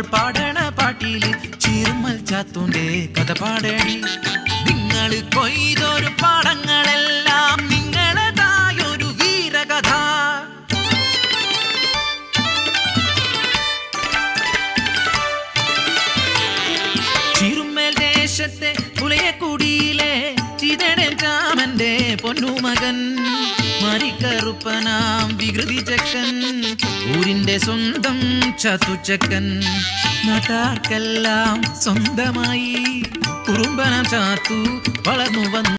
പാടണ പാട്ടിയിൽ ചീർമൽ ചാത്തൂന്റെ കഥ പാടേണ്ടി നിങ്ങൾ കൊയ്തൊരു പാടങ്ങളെല്ലാം നിങ്ങളതായൊരു വീരകഥ. ചീരുമേൽ ദേശത്തെ പുലയക്കുടിയിലെ ചിതടൻ രാമന്റെ പൊന്നുമകൻ. മരിക്കറുപ്പനാം വികൃതി ചക്ഷൻ ഊരിന്റെ സ്വന്തം ചതുചക്കൻ നാട്ടാർക്കെല്ലാം സ്വന്തമായി കുറുമ്പന ചാത്തു വളർന്നു വന്നു.